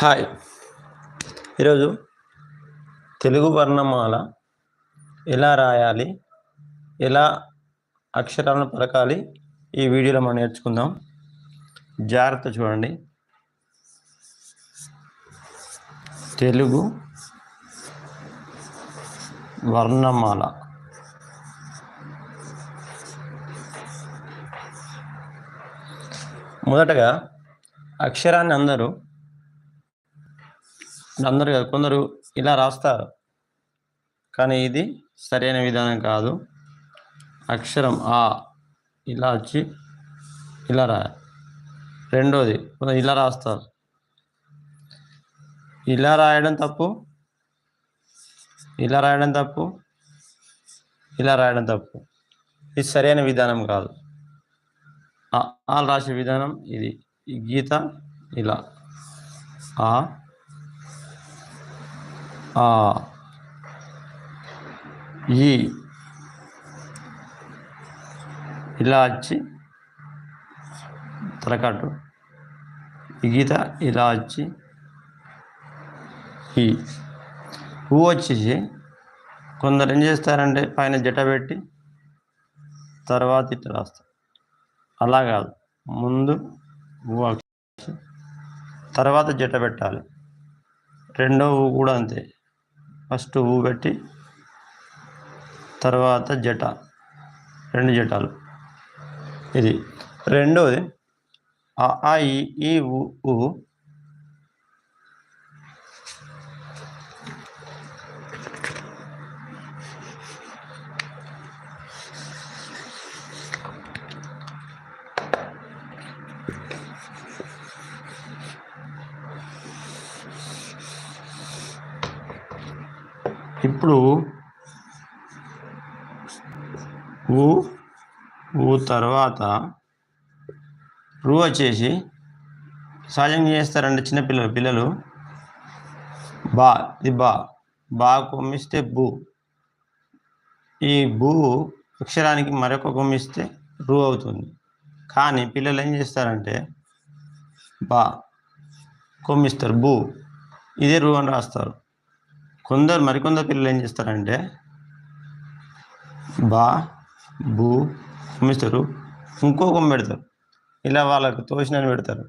Hi. ఈరోజు తెలుగు వర్ణమాల ఎలా రాయాలి ఎలా అక్షరాలను పలకాలి ఈ వీడియోలో మనం నేర్చుకుందాం. జాగ్రత్త చూడండి. తెలుగు వర్ణమాల. మొదటగా అక్షరాన్ని అందరూ అందరు కాదు, కొందరు ఇలా రాస్తారు. కానీ ఇది సరైన విధానం కాదు. అక్షరం ఆ ఇలా వచ్చి ఇలా రాయాలి రెండోది ఇలా రాస్తారు. ఇలా రాయడం తప్పు ఇలా రాయడం తప్పు ఇలా రాయడం తప్పు. ఇది సరైన విధానం కాదు. ఆ రాసే విధానం ఇది. గీత ఇలా. ఆ ఈ ఇలా వచ్చి తలకట్టు ఈ గీత ఇలా వచ్చి ఈ పువ్వు వచ్చేసి కొందరు ఏం చేస్తారంటే పైన జట పెట్టి తర్వాత ఇట్లా రాస్తారు. అలా కాదు. ముందు తర్వాత జట పెట్టాలి. రెండో కూడా అంతే. ఫస్ట్ ఊ పెట్టి తర్వాత జట రెండు జటాలు. ఇది రెండోది ఆ ఆ ఈ ఈ ఊ ఇప్పుడు ఊ ఊ తర్వాత రూ వచ్చేసి సహజంగా చేస్తారండి చిన్నపిల్లలు పిల్లలు బా ఇది బా బా కొమ్మిస్తే బూ. ఈ బూ అక్షరానికి మరొక కొమ్మిస్తే రూ అవుతుంది. కానీ పిల్లలు ఏం చేస్తారంటే బా కొమ్మిస్తారు బూ. ఇదే రూ అని రాస్తారు. కొందరు మరికొందరు పిల్లలు ఏం చేస్తారంటే బా బూ కుమ్మిస్తారు ఇంకో కొమ్మ పెడతారు. ఇలా వాళ్ళకు తోచినని పెడతారు.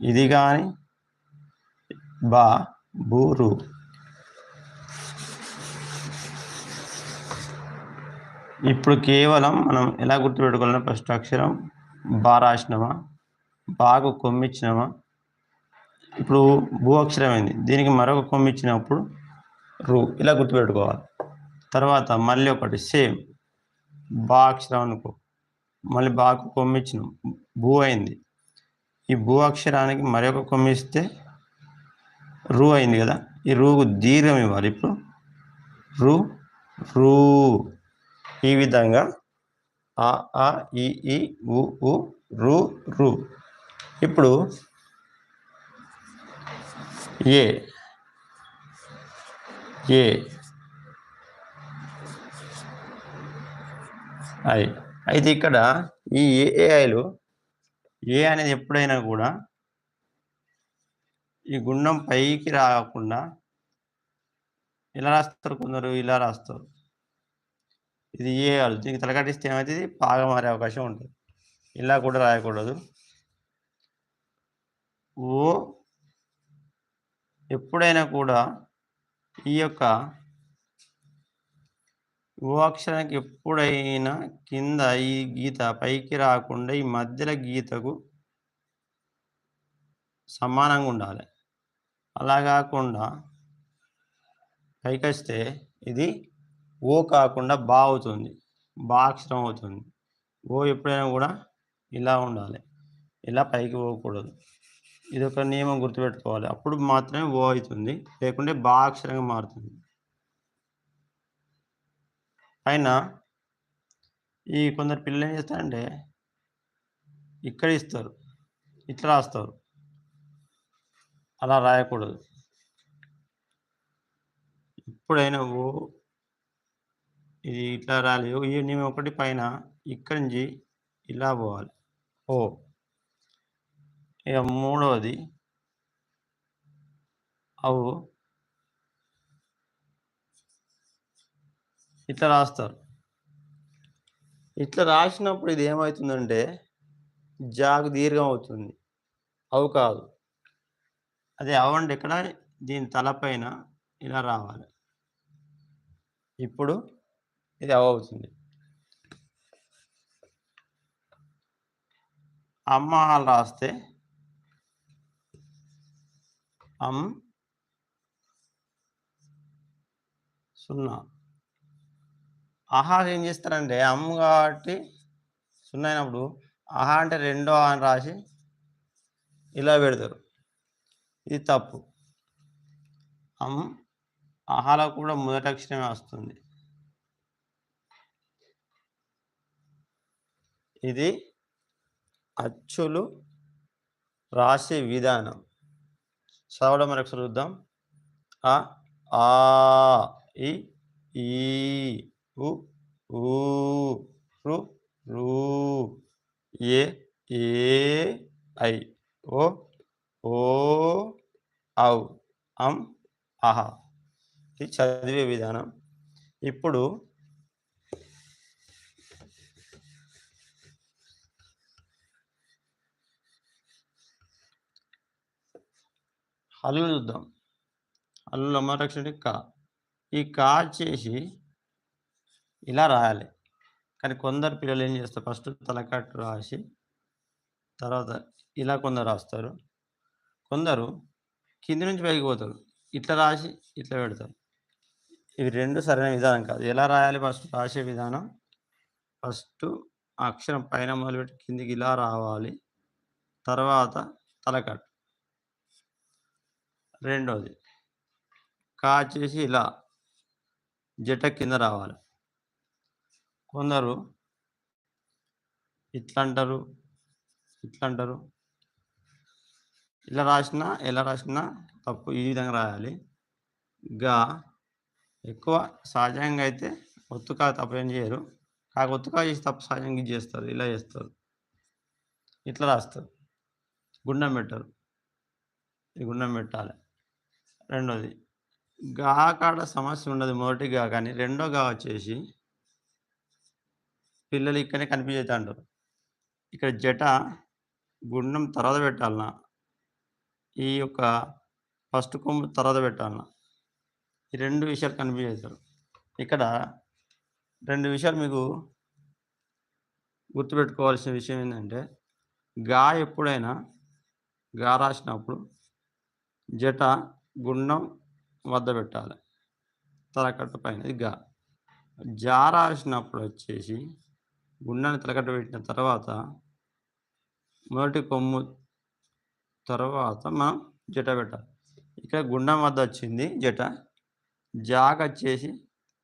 ఇది కానీ బా బూ రు. ఇప్పుడు కేవలం మనం ఎలా గుర్తుపెట్టుకోవాలంటే ఫస్ట్ అక్షరం బా రాసినామా బాకు కొమ్మిచ్చినామా. ఇప్పుడు భూ అక్షరం అయింది దీనికి మరొక కొమ్మిచ్చినప్పుడు రు. ఇలా గుర్తుపెట్టుకోవాలి. తర్వాత మళ్ళీ ఒకటి సేమ్. బా అక్షరం అనుకో మళ్ళీ బాకు కొమ్మి భూ అయింది. ఈ భూ అక్షరానికి మరొక కొమ్మి ఇస్తే రు అయింది కదా? ఈ రూకు దీర్ఘం ఇవ్వాలి ఇప్పుడు. రు రూ. ఈ విధంగా ఆ ఆ ఈ ఈ ఉ ఉ రు రు. ఇప్పుడు ఏ ఏ. ఐ. అయితే ఇక్కడ ఈ ఏఐలు ఏ అనేది ఎప్పుడైనా కూడా ఈ గుండం పైకి రాకుండా ఇలా రాస్తారు కొందరు? ఇలా రాస్తారు. ఇది ఏ వాళ్ళు దీనికి తలకట్టిస్తే ఏమవుతుంది? బాగా మారే అవకాశం ఉంటుంది. ఇలా కూడా రాయకూడదు. ఓ. ఎప్పుడైనా కూడా ఈ యొక్క ఓ అక్షరానికి ఎప్పుడైనా కింద ఈ గీత పైకి రాకుండా ఈ మధ్యలో గీతకు సమానంగా ఉండాలి. అలా కాకుండా పైకి వస్తే ఇది ఓ కాకుండా బా అవుతుంది. బా అక్షరం అవుతుంది. ఓ ఎప్పుడైనా కూడా ఇలా ఉండాలి. ఇలా పైకి పోకూడదు. ఇది ఒక నియమం గుర్తుపెట్టుకోవాలి. అప్పుడు మాత్రమే ఓ అవుతుంది. లేకుంటే బా అక్షరంగా మారుతుంది. పైన ఈ కొందరు పిల్లలు ఏం చేస్తారంటే ఇక్కడ ఇస్తారు ఇట్లా రాస్తారు. అలా రాయకూడదు. ఎప్పుడైనా ఓ ఇది ఇట్లా రాలేదు. ఈ నియమం ఒకటి పైన ఇక్కడి నుంచి ఇలా పోవాలి. ఓ ఇక మూడవది అవు. ఇట్లా రాస్తారు. ఇట్లా రాసినప్పుడు ఇది ఏమవుతుందంటే జాగు దీర్ఘం అవుతుంది అవు కాదు. అదే అవండి ఇక్కడ దీని తలపైన ఇలా రావాలి. ఇప్పుడు ఇది అవ అవుతుంది. అమ్మ రాస్తే అమ్ సున్నా. ఆహా ఏం చేస్తారంటే అమ్ కాబట్టి సున్నా అయినప్పుడు ఆహా అంటే రెండో అని రాసి ఇలా పెడతారు. ఇది తప్పు. అమ్ ఆహాలో కూడా మొదటి అక్షరమే వస్తుంది. ఇది అచ్చులు రాసే విధానం. చదవడం మరొకసారి చూద్దాం. ఆ ఆ ఇ ఈ ఉ ఊ రు రు ఏ ఏ ఐ ఓ ఓ ఔ అం అహ. ఇది చదివే విధానం. ఇప్పుడు అల్లులు చూద్దాం అల్లులు మొదటి కా. ఈ కా చేసి ఇలా రాయాలి. కానీ కొందరు పిల్లలు ఏం చేస్తారు? ఫస్ట్ తలకట్టు రాసి తర్వాత ఇలా కొందరు రాస్తారు. కొందరు కింది నుంచి పైకి పోతారు. ఇట్లా రాసి ఇట్లా పెడతారు. ఇవి రెండు సరైన విధానం కాదు. ఎలా రాయాలి? ఫస్ట్ రాసే విధానం. ఫస్ట్ అక్షరం పైన మొదలుపెట్టి కిందికి ఇలా రావాలి. తర్వాత తలకట్టు. రెండోది కా చేసి ఇలా జట కింద రావాలి. కొందరు ఇట్లా అంటారు ఇట్లా అంటారు ఇలా రాసినా ఎలా రాసినా తప్పు ఈ విధంగా రాయాలి. గా ఎక్కువ సహజంగా అయితే ఒత్తుకా తప్పు ఏం చేయరు. కాక ఒత్తుకా చేసి తప్పు సహజంగా చేస్తారు ఇలా చేస్తారు. ఇట్లా రాస్తారు. గుండం పెట్టరు. ఈ గుండం పెట్టాలి. రెండోది. గా కాడ సమస్య ఉండదు మొదటి గా కానీ రెండో గా వచ్చేసి పిల్లలు ఇక్కడనే కనిపించేది ఇక్కడ జట గుండం తర్వాత పెట్టాలన్నా ఈ యొక్క ఫస్ట్ కొమ్ము తర్వాత పెట్టాలన్నా ఈ రెండు విషయాలు కనిపించేస్తారు ఇక్కడ రెండు విషయాలు మీకు గుర్తుపెట్టుకోవాల్సిన విషయం ఏంటంటే గా ఎప్పుడైనా గా రాసినప్పుడు జట గుండం వద్ద పెట్టాలి. తలకట్టు పైన ఇది గా. జా రాసినప్పుడు వచ్చేసి గుండాన్ని తలకట్టు పెట్టిన తర్వాత మొదటి కొమ్ము తర్వాత మనం జట పెట్టాలి. ఇక్కడ గుండం వద్ద వచ్చింది జట. జాగ వచ్చేసి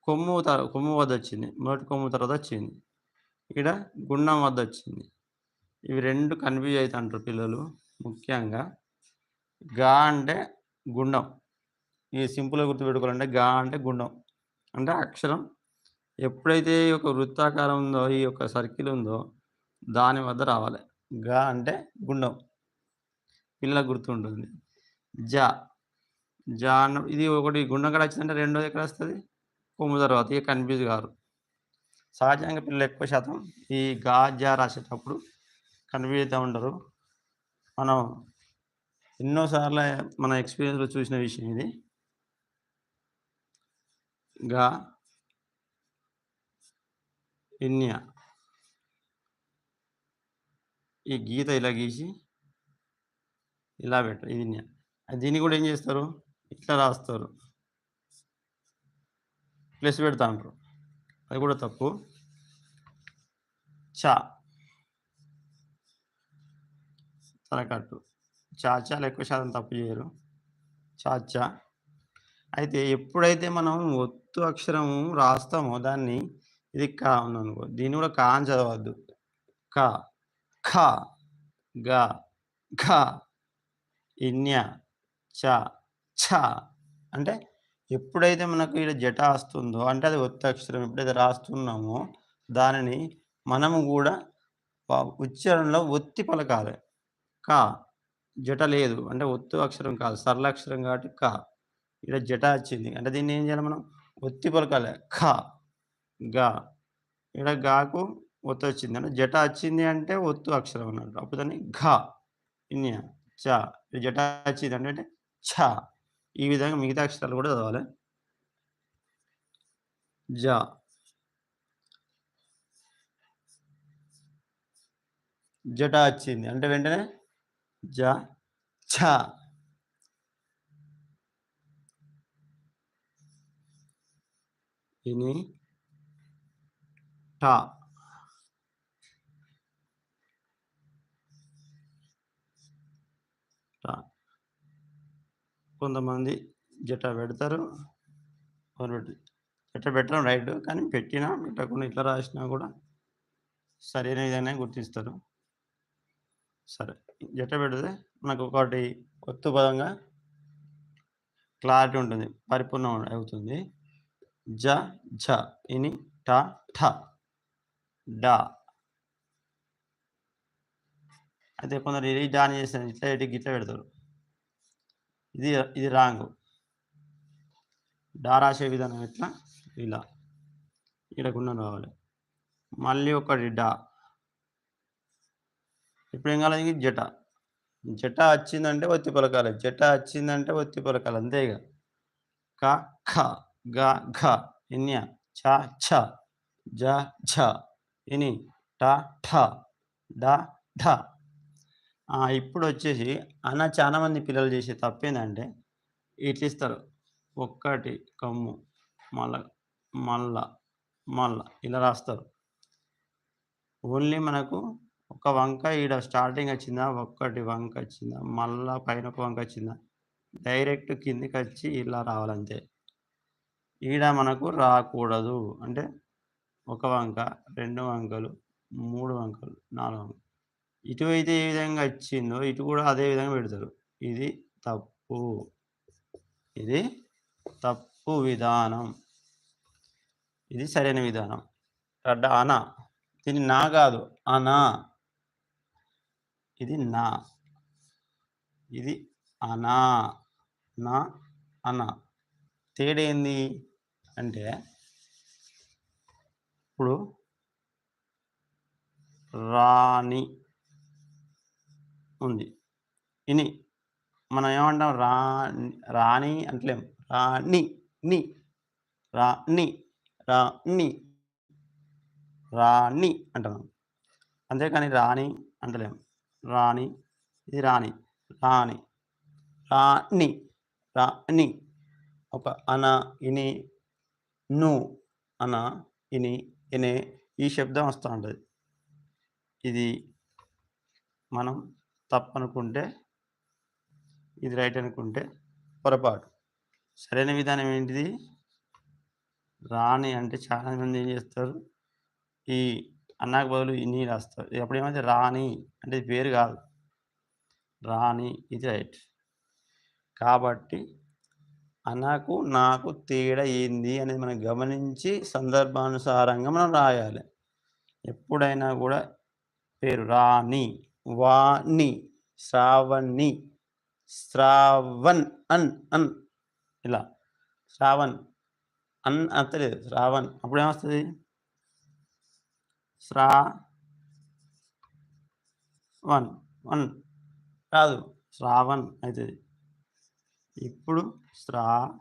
కొమ్ము తర కొమ్ము వద్ద వచ్చింది. మొదటి కొమ్ము తర్వాత వచ్చింది. ఇక్కడ గుండం వద్ద వచ్చింది. ఇవి రెండు కన్ఫ్యూజ్ అవుతుంటారు పిల్లలు ముఖ్యంగా. గా అంటే గుండం. ఈ సింపుల్గా గుర్తుపెట్టుకోవాలంటే గా అంటే గుండం. అంటే అక్షరం ఎప్పుడైతే ఈ యొక్క వృత్తాకారం ఉందో ఈ యొక్క సర్కిల్ ఉందో దాని వద్ద రావాలి. గా అంటే గుండం. పిల్లలకు గుర్తుంటుంది. జ. జా అన్న ఇది ఒకటి గుండం కూడా వచ్చిందంటే రెండోది ఎక్కడ వస్తుంది? కొమ్ము తర్వాత. ఇక కన్ఫ్యూజ్ కారు. సహజంగా పిల్లలు ఎక్కువ శాతం ఈ గా జా రాసేటప్పుడు కన్ఫ్యూజ్ అవుతూ ఉంటారు. మనం ఎన్నోసార్లు మన ఎక్స్పీరియన్స్లో చూసిన విషయం ఇది. గా ఇన్య ఈ గీత ఇలా గీసి ఇలా పెట్టారు ఇది ఇన్య. దీన్ని కూడా ఏం చేస్తారు? ఇట్లా రాస్తారు. ప్లస్ పెడతా అంటారు అది కూడా తప్పు. చా. తలకట్టు. చాచాలు ఎక్కువ శాతం తప్పు చేయరు. చాచా. అయితే ఎప్పుడైతే మనం ఒత్తు అక్షరం రాస్తామో దాన్ని ఇది కా ఉందనుకో దీన్ని కూడా కా అని చదవద్దు. క. ఖ గ. ఘ. ఇన్య. చ. ఛ. అంటే ఎప్పుడైతే మనకు ఇక్కడ జట వస్తుందో అంటే అది ఒత్తు అక్షరం ఎప్పుడైతే రాస్తున్నామో దానిని మనము కూడా ఉచ్చారణలో ఒత్తి పలకాలి. కా. జట లేదు. అంటే ఒత్తు అక్షరం కాదు. సరళ అక్షరం కాబట్టి కా. ఇక్కడ జట వచ్చింది. అంటే దీన్ని ఏం చేయాలి మనం? ఒత్తి పలకాలి. ఖ గా ఇక్కడ గాకు ఒత్తు వచ్చింది. అంటే జట వచ్చింది అంటే ఒత్తు అక్షరం అన్నట్టు. అప్పుడు దాన్ని ఘ. ఇన్య. చ. జట వచ్చింది అంటే ఛ. ఈ విధంగా మిగతా అక్షరాలు కూడా చదవాలి. జ. జట వచ్చింది. అంటే వెంటనే జ ఛ. ఇని టా కొంతమంది జట పెడతారు కొంతమంది జట పెట్టడం రైట్ కానీ పెట్టినా పెట్టకుండా ఇట్లా రాసినా కూడా సరైన విధంగా గుర్తిస్తారు. సరే. జట పెడితే మనకు ఒకటి కొత్త పదంగా క్లారిటీ ఉంటుంది పరిపూర్ణం అవుతుంది. జ ఝ ఇని ట ఠ డా అయితే కొందరు ఇది డాన్ చేస్తారు ఇట్లా ఇటు గిట్లా పెడతారు. ఇది ఇది రాంగ్ డా రాసే విధానం ఎట్లా? ఇలా. ఇక్కడ గుణం రావాలి మళ్ళీ ఒకటి డా ఇప్పుడు ఏం కాలేదు జట. జట వచ్చిందంటే ఒత్తి పలకాలి. జట వచ్చిందంటే ఒత్తి పలకాలి. అంతేగా క ఖ గ ఘ ఇన్య చ ఛ జ ఝ ఇని ట ఠ డ ఢ. ఇప్పుడు వచ్చేసి అన్న చాలా మంది పిల్లలు చేసే తప్పేందంటే ఇట్లా ఇస్తారు. ఒక్కటి కమ్ము మళ్ళా మళ్ళా మళ్ళా ఇలా రాస్తారు. ఓన్లీ మనకు ఒక వంక ఈడ స్టార్టింగ్ వచ్చిందా? ఒక్కటి వంక వచ్చిందా? మళ్ళా పైన ఒక వంక వచ్చిందా? డైరెక్ట్ కిందికి వచ్చి ఇలా రావాలంతే. ఈడ మనకు రాకూడదు. అంటే ఒక వంక రెండు వంకలు మూడు వంకలు నాలుగు వంకలు. ఇటు అయితే ఏ విధంగా వచ్చిందో ఇటు కూడా అదే విధంగా పెడతారు. ఇది తప్పు. ఇది తప్పు విధానం. ఇది సరైన విధానం. అడ్డ అనా. దీన్ని నా కాదు. అనా. ఇది నా. ఇది అనా. నా అనా. తేడా ఏంది అంటే ఇప్పుడు రాణి ఉంది. ఇని. మనం ఏమంటాం? రా రాణి అంటలేం. రాణి ని. రాణి రాణి. రాణి అంటున్నాం అంతేకాని రాణి అంటలేం. రాణి ఇది రాణి రాణి రాణి రాణి ఒక అన ఇని ను అన ఇని ఇనే ఈ శబ్దం వస్తూ ఉంటుంది. ఇది మనం తప్పనుకుంటే ఇది రైట్ అనుకుంటే పొరపాటు. సరైన విధానం ఏంటిది? రాణి అంటే చాలామంది ఏం చేస్తారు? ఈ అన్నాకు బదులు ఇన్ని రాస్తారు అప్పుడు ఏమైతే రాణి అంటే ఇది పేరు కాదు. రాణి ఇది రైట్. కాబట్టి అన్నకు నాకు తేడా ఏంది అనేది మనం గమనించి సందర్భానుసారంగా మనం రాయాలి. ఎప్పుడైనా కూడా పేరు రాణి వాణి శ్రావణి శ్రావణ్ అన్ అన్ ఇలా. శ్రావణ్ అన్ అంతలేదు శ్రావణ్. అప్పుడు ఏమొస్తుంది? శ్రా వన్ వన్. కాదు శ్రావణ్ అవుతుంది ఇప్పుడు శ్రా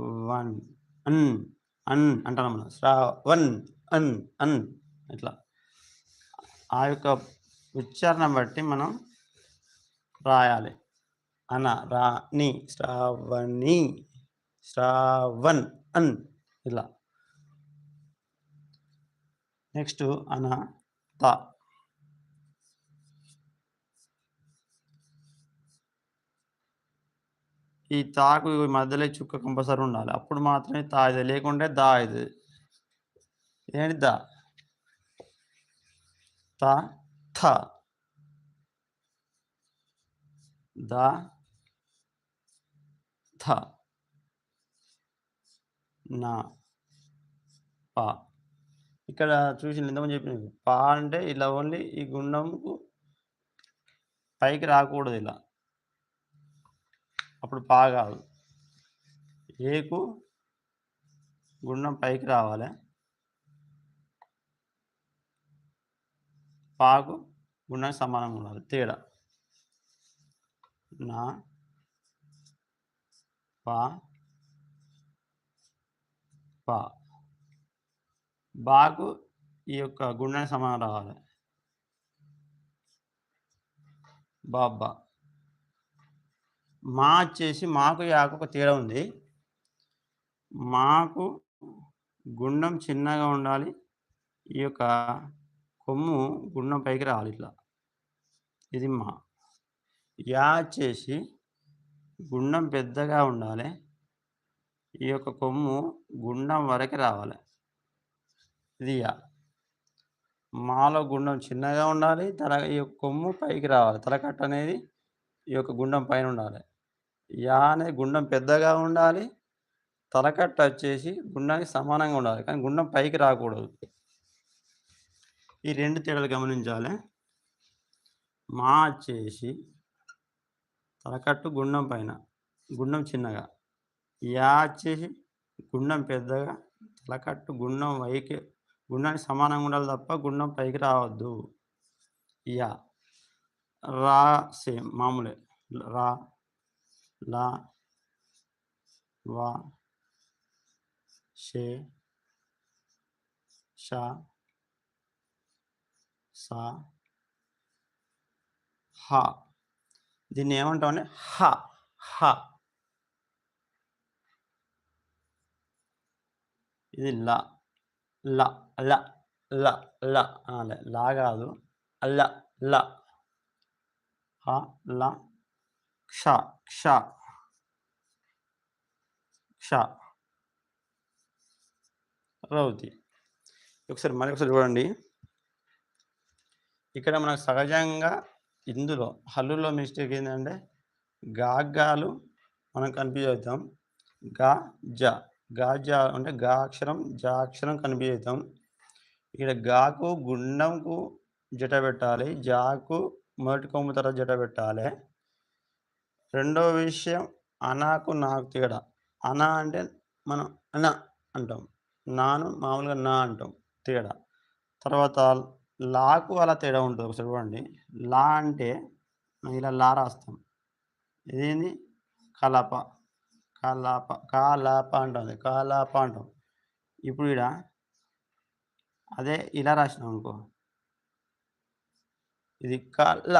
వన్ అన్ అన్ అంటాను మనం. శ్రావణ్ అన్ అన్. ఇట్లా. ఆ యొక్క ఉచ్చారణ బట్టి మనం రాయాలి. అన రాణి శ్రావణి శ్రావణ్ అన్. ఇలా. నెక్స్ట్ అన త ఈ తాకు మధ్యలో చుక్క కంపల్సరీ ఉండాలి. అప్పుడు మాత్రమే తా ఇది లేకుంటే దా ఇది. ఏంటి దా? త థ. ద థ. నా పా. ఇక్కడ చూసి ఎంతమంది చెప్పిన పా అంటే ఇలా ఓన్లీ ఈ గుండంకు పైకి రాకూడదు ఇలా. అప్పుడు పా కాదు. ఏకు గుండం పైకి రావాలి. పాకు గుండానికి సమానంగా ఉండాలి. తేడా. నా పా పా బాకు ఈ యొక్క గుండెని సమానం రావాలి. బాబ్బా. మా వచ్చేసి మాకు యాకు ఒక తేడా ఉంది. మాకు గుండం చిన్నగా ఉండాలి. ఈ యొక్క కొమ్ము గుండం పైకి రావాలి ఇట్లా. ఇది మా యా వచ్చేసి గుండం పెద్దగా ఉండాలి. ఈ యొక్క కొమ్ము గుండం వరకు రావాలి. ఇది యా మాలో గుండం చిన్నగా ఉండాలి తల ఈ యొక్క కొమ్ము పైకి రావాలి. తలకట్ట అనేది ఈ యొక్క గుండం పైన ఉండాలి. యా అనేది గుండం పెద్దగా ఉండాలి తలకట్ట వచ్చేసి గుండానికి సమానంగా ఉండాలి. కానీ గుండం పైకి రాకూడదు. ఈ రెండు తేడాలు గమనించాలి. మా వచ్చేసి తలకట్టు గుండం పైన గుండం చిన్నగా. యా వచ్చేసి గుండం పెద్దగా తలకట్టు గుండం వైకి గుండానికి సమానంగా ఉండాలి తప్ప గుండం పైకి రావద్దు. యా. రా సేమ్ మామూలే. రా. లా. వా. షే. షా. సా. హ. దీన్ని ఏమంటామంటే హ. హ. ఇది ల. ల ల ల ల. అనాలి లా కాదు. ల ల. హ ల. క్ష క్ష. క్ష. రౌతి. ఒకసారి మరి ఒకసారి చూడండి. ఇక్కడ మనకు సహజంగా ఇందులో హల్లులో మిస్టేక్ ఏంటంటే గాగాలు మనం కన్ఫ్యూజ్ అవుతాం. గా జ. గాజా అంటే గా అక్షరం జా అక్షరం కన్ఫ్యూజ్ ఇక్కడ గాకు గుండంకు జట పెట్టాలి. జాకు మొదటి కొమ్ము తర్వాత జట పెట్టాలి. రెండో విషయం అనాకు నాకు తేడా. అనా అంటే మనం అనా అంటాం. నాను మామూలుగా నా అంటాం. తేడా. తర్వాత లాకు అలా తేడా ఉంటుంది ఒకసారి చూడండి. లా అంటే ఇలా లా రాస్తాం. ఇదేంది? కలప. కాలాప కాలాప అంటుంది కాలాప అంటాం ఇప్పుడు ఇక్కడ అదే ఇలా రాసినాం అనుకో. ఇది కల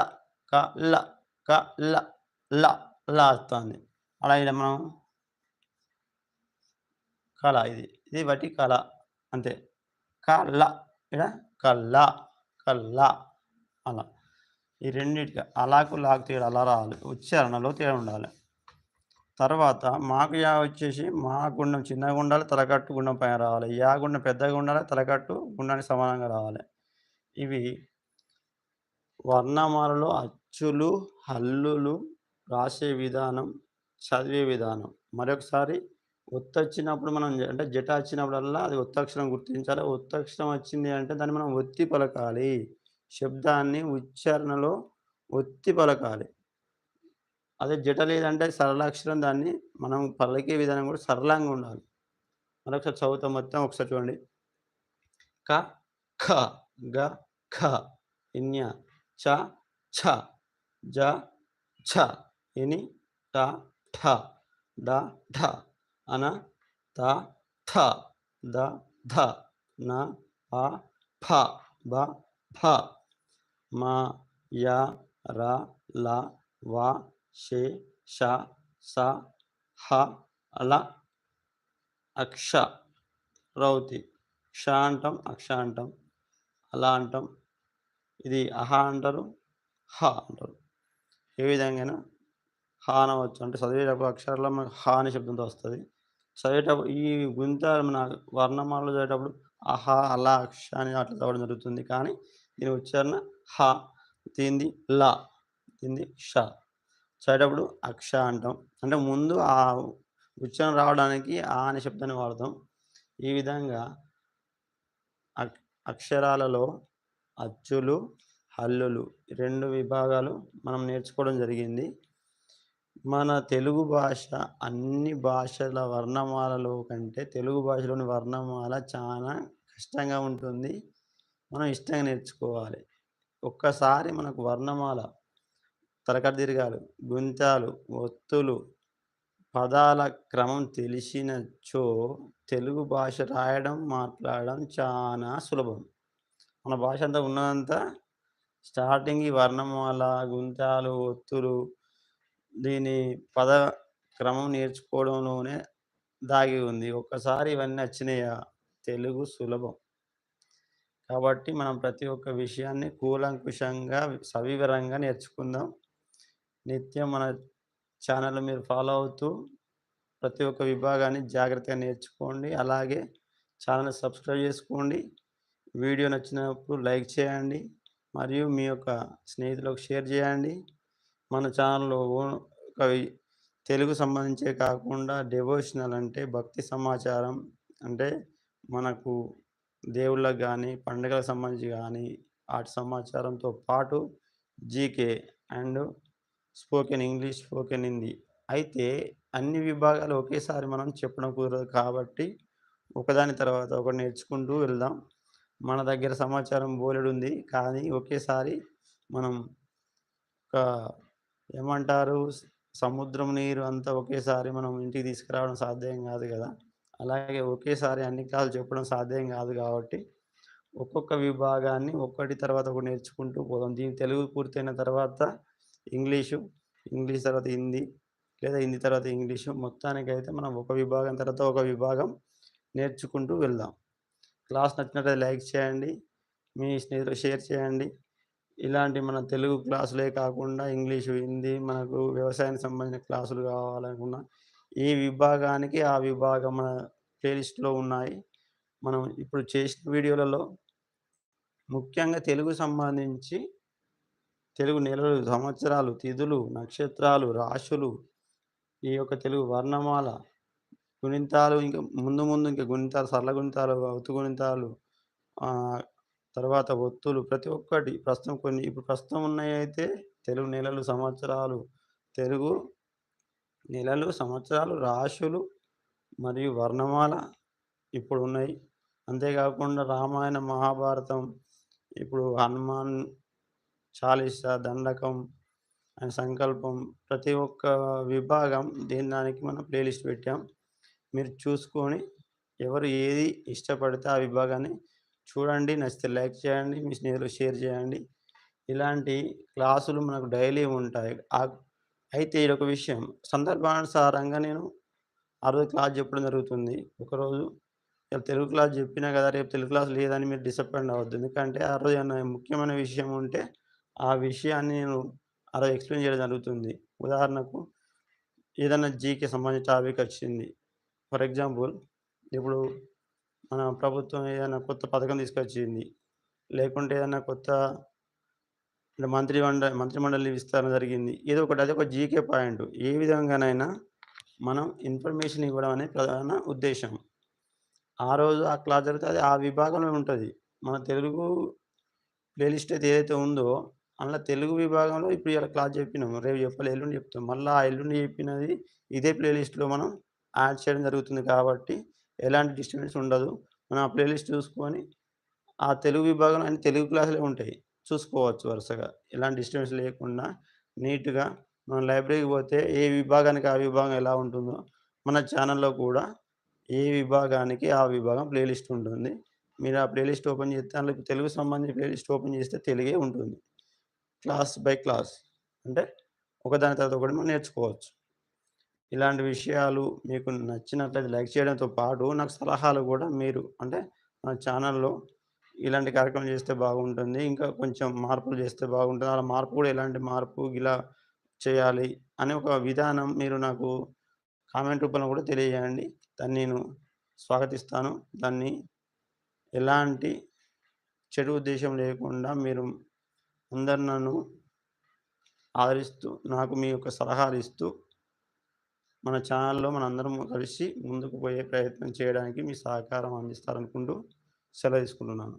కల కల ల లా వస్తుంది. అలా ఇలా మనం కళ ఇది ఇది బట్టి కళ అంతే. కళ ఇక్కడ కళ్ళ కళ్ళ అలా. ఈ రెండింటికి అలాకు లాకు తేడా అలా రావాలి. ఉచ్చారణలో తేడా ఉండాలి. తర్వాత మాకు యా వచ్చేసి మా గుండం చిన్నగా ఉండాలి తలకట్టు గుండం పైన రావాలి. యా గుండం పెద్దగా ఉండాలి తలకట్టు గుండానికి సమానంగా రావాలి. ఇవి వర్ణమాలలో అచ్చులు హల్లులు రాసే విధానం చదివే విధానం. మరొకసారి ఒత్తొచ్చినప్పుడు మనం అంటే జట వచ్చినప్పుడల్లా అది ఒత్తక్షరం గుర్తించాలి. ఒత్తక్షరం వచ్చింది అంటే దాన్ని మనం ఒత్తి పలకాలి. శబ్దాన్ని ఉచ్చారణలో ఒత్తి పలకాలి. అదే జట లేదంటే సరళాక్షరం దాన్ని మనం పలికే విధానం కూడా సరళంగా ఉండాలి. మరొకసారి చదువుతాం మొత్తం ఒకసారి చూడండి. క ఖ గ ఖ ఇన్య చ ఛ జ ఛ ఇని ట ఠ డ ఢ అన త థ ద ధ న ప ఫ బ ఫ మ య ర ల వ షే ష స హ అల అక్ష రౌతి. క్ష అంటాం అక్ష అంటాం. అలా అంటాం. ఇది అహ అంటారు హ అంటారు. ఏ విధంగా హ అనవచ్చు. అంటే చదివేటప్పుడు అక్షరాల్లో మనకు హ అనే శబ్దంతో వస్తుంది. చదివేటప్పుడు ఈ గుంత మన వర్ణమాలలో చదివేటప్పుడు అహ అలా అక్ష అని అట్లా చదవడం జరుగుతుంది. కానీ దీని ఉచ్చారణ హ దీనిది లా దీనిది ష. చదివేటప్పుడు అక్ష అంటాం. అంటే ముందు ఆ ఉచ్చారణ రావడానికి ఆ అనే శబ్దాన్ని వాడతాం. ఈ విధంగా అక్ అక్షరాలలో అచ్చులు హల్లులు రెండు విభాగాలు మనం నేర్చుకోవడం జరిగింది. మన తెలుగు భాష అన్ని భాషల వర్ణమాలలో కంటే తెలుగు భాషలోని వర్ణమాల చాలా కష్టంగా ఉంటుంది. మనం ఇష్టంగా నేర్చుకోవాలి. ఒక్కసారి మనకు వర్ణమాల తరకట దీర్ఘాలు గుంతాలు ఒత్తులు పదాల క్రమం తెలిసినచో తెలుగు భాష రాయడం మాట్లాడడం చాలా సులభం. మన భాష అంతా ఉన్నదంతా స్టార్టింగ్ ఈ వర్ణమాల గుంతాలు ఒత్తులు దీని పద క్రమం నేర్చుకోవడంలోనే దాగి ఉంది. ఒక్కసారి ఇవన్నీ వచ్చినాయా తెలుగు సులభం. కాబట్టి మనం ప్రతి ఒక్క విషయాన్ని కూలంకుషంగా సవివరంగా నేర్చుకుందాం. నిత్యం మన ఛానల్ మీరు ఫాలో అవుతూ ప్రతి ఒక్క విభాగాన్ని జాగ్రత్తగా నేర్చుకోండి. అలాగే ఛానల్ సబ్స్క్రైబ్ చేసుకోండి. వీడియో నచ్చినప్పుడు లైక్ చేయండి. మరియు మీ యొక్క స్నేహితులకు షేర్ చేయండి. మన ఛానల్లో ఒక తెలుగు సంబంధించే కాకుండా డెవోషనల్ అంటే భక్తి సమాచారం అంటే మనకు దేవుళ్ళకు కానీ పండుగలకు సంబంధించి కానీ వాటి సమాచారంతో పాటు GK and spoken English spoken Hindi. అయితే అన్ని విభాగాలు ఒకేసారి మనం చెప్పడం కుదరదు కాబట్టి ఒకదాని తర్వాత ఒకటి నేర్చుకుంటూ వెళ్దాం. మన దగ్గర సమాచారం బోలెడు ఉంది కానీ ఒకేసారి మనం ఒక ఏమంటారు? సముద్రం నీరు అంతా ఒకేసారి మనం ఇంటికి తీసుకురావడం సాధ్యం కాదు కదా. అలాగే ఒకేసారి అన్ని క్లాసులు చెప్పడం సాధ్యం కాదు కాబట్టి ఒక్కొక్క విభాగాన్ని ఒక్కటి తర్వాత ఒకటి నేర్చుకుంటూ పోదాం. దీని తెలుగు పూర్తయిన తర్వాత ఇంగ్లీషు ఇంగ్లీష్ తర్వాత హిందీ లేదా హిందీ తర్వాత ఇంగ్లీషు. మొత్తానికైతే మనం ఒక విభాగం తర్వాత ఒక విభాగం నేర్చుకుంటూ వెళ్దాం. క్లాస్ నచ్చినట్లయితే లైక్ చేయండి మీ స్నేహితులు షేర్ చేయండి. ఇలాంటి మన తెలుగు క్లాసులే కాకుండా ఇంగ్లీషు హిందీ మనకు వ్యవసాయానికి సంబంధించిన క్లాసులు కావాలనుకున్నా ఈ విభాగానికి ఆ విభాగం మన ప్లేలిస్ట్లో ఉన్నాయి. మనం ఇప్పుడు చేసిన వీడియోలలో ముఖ్యంగా తెలుగు సంబంధించి తెలుగు నెలలు సంవత్సరాలు తిథులు నక్షత్రాలు రాశులు ఈ యొక్క తెలుగు వర్ణమాల గుణింతాలు ఇంకా ముందు ముందు ఇంకా గుణింతాలు సరళ గుణితాలు అవుతు గుణింతాలు తర్వాత ఒత్తులు ప్రతి ఒక్కటి ప్రస్తుతం కొన్ని ఇప్పుడు ప్రస్తుతం ఉన్నాయి అయితే తెలుగు నెలలు సంవత్సరాలు తెలుగు నెలలు సంవత్సరాలు రాశులు మరియు వర్ణమాల ఇప్పుడు ఉన్నాయి. అంతేకాకుండా రామాయణ మహాభారతం ఇప్పుడు హనుమాన్ చాలీస దండకం అండ్ సంకల్పం ప్రతి ఒక్క విభాగం దేని దానికి మనం ప్లేలిస్ట్ పెట్టాం. మీరు చూసుకొని ఎవరు ఏది ఇష్టపడితే ఆ విభాగాన్ని చూడండి నచ్చితే లైక్ చేయండి మీ స్నేహితులు షేర్ చేయండి. ఇలాంటి క్లాసులు మనకు డైలీ ఉంటాయి. అయితే ఇది ఒక విషయం. సందర్భానుసారంగా నేను ఆ రోజు క్లాస్ చెప్పడం జరుగుతుంది. ఒకరోజు తెలుగు క్లాస్ చెప్పినా కదా రేపు తెలుగు క్లాస్ లేదని మీరు డిసప్పాయింట్ అవ్వద్దు. ఎందుకంటే ఆ రోజు ఏమైనా ముఖ్యమైన విషయం ఉంటే ఆ విషయాన్ని నేను అలా ఎక్స్ప్లెయిన్ చేయడం జరుగుతుంది. ఉదాహరణకు ఏదైనా జీకే సంబంధించిన టాపిక్ వచ్చింది. ఫర్ ఎగ్జాంపుల్ ఇప్పుడు మన ప్రభుత్వం ఏదైనా కొత్త పథకం తీసుకొచ్చింది. లేకుంటే ఏదైనా కొత్త మంత్రి మండ మంత్రిమండలి విస్తరణ జరిగింది. ఏదో ఒకటి అది ఒక జీకే పాయింట్. ఏ విధంగానైనా మనం ఇన్ఫర్మేషన్ ఇవ్వడం అనే ప్రధాన ఉద్దేశం. ఆ రోజు ఆ క్లాస్ జరిగితే అది ఆ విభాగంలో ఉంటుంది. మన తెలుగు ప్లేలిస్ట్ అయితే ఏదైతే ఉందో అందులో తెలుగు విభాగంలో ఇప్పుడు ఇలా క్లాస్ చెప్పినాము రేపు చెప్పాలి ఎల్లుండి చెప్తాం. మళ్ళీ ఆ ఎల్లుండి చెప్పినది ఇదే ప్లేలిస్ట్లో మనం యాడ్ చేయడం జరుగుతుంది కాబట్టి ఎలాంటి డిస్టర్బెన్స్ ఉండదు. మనం ఆ ప్లేలిస్ట్ చూసుకొని ఆ తెలుగు విభాగంలో అన్ని తెలుగు క్లాసులే ఉంటాయి. చూసుకోవచ్చు వరుసగా. ఎలాంటి డిస్టర్బెన్స్ లేకుండా నీట్గా మనం లైబ్రరీకి పోతే ఏ విభాగానికి ఆ విభాగం ఎలా ఉంటుందో మన ఛానల్లో కూడా ఏ విభాగానికి ఆ విభాగం ప్లేలిస్ట్ ఉంటుంది. మీరు ఆ ప్లేలిస్ట్ ఓపెన్ చేస్తే అందులో తెలుగు సంబంధించిన ప్లేలిస్ట్ ఓపెన్ చేస్తే తెలుగే ఉంటుంది. Class by class. అంటే ఒకదాని తర్వాత ఒకటి మనం నేర్చుకోవచ్చు. ఇలాంటి విషయాలు మీకు నచ్చినట్లయితే లైక్ చేయడంతో పాటు నాకు సలహాలు కూడా మీరు అంటే మన ఛానల్లో ఇలాంటి కార్యక్రమం చేస్తే బాగుంటుంది ఇంకా కొంచెం మార్పులు చేస్తే బాగుంటుంది. అలా మార్పు కూడా ఎలాంటి మార్పు ఇలా చేయాలి అనే ఒక విధానం మీరు నాకు కామెంట్ రూపంలో కూడా తెలియజేయండి. దాన్ని నేను స్వాగతిస్తాను. దాన్ని ఎలాంటి చెడు ఉద్దేశం లేకుండా మీరు అందరు నన్ను ఆదరిస్తూ నాకు మీ యొక్క సలహాలు ఇస్తూ మన ఛానల్లో మనందరం కలిసి ముందుకు పోయే ప్రయత్నం చేయడానికి మీ సహకారం అందిస్తారనుకుంటూ సెలవు తీసుకుంటున్నాను.